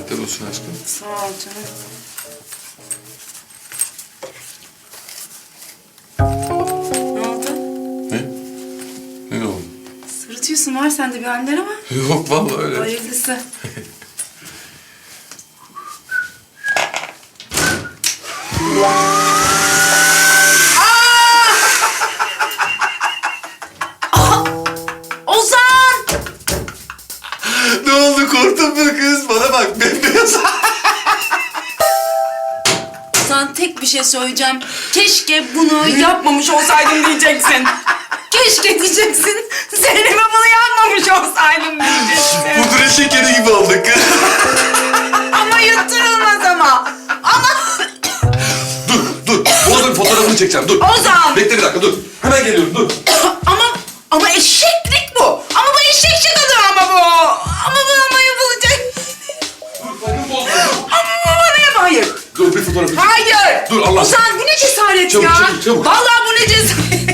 olsun aşkım. Sağ ol canım. Ne oldu? Ne? Ne oldu? Sırıtıyorsun var sende bir haller ama. Yok vallahi öyle. Hayırlısı. Ozan! ne oldu korktun mu kız? Bana bak Ozan tek bir şey söyleyeceğim. Keşke bunu yapmamış olsaydım diyeceksin. Keşke diyeceksin. Zeynep'e bunu yapmamış olsaydım diyeceksin. Pudra şekeri gibi olduk. Ama yutturulmaz ama. Ama dur dur. Oğlum fotoğrafını çekeceğim dur. Ozan! Bekle bir dakika dur. Hemen geliyorum dur. Dur, Allah Ozan bu ne cesaret Çabuk, ya. çabuk, çabuk. Vallahi bu ne cesaret.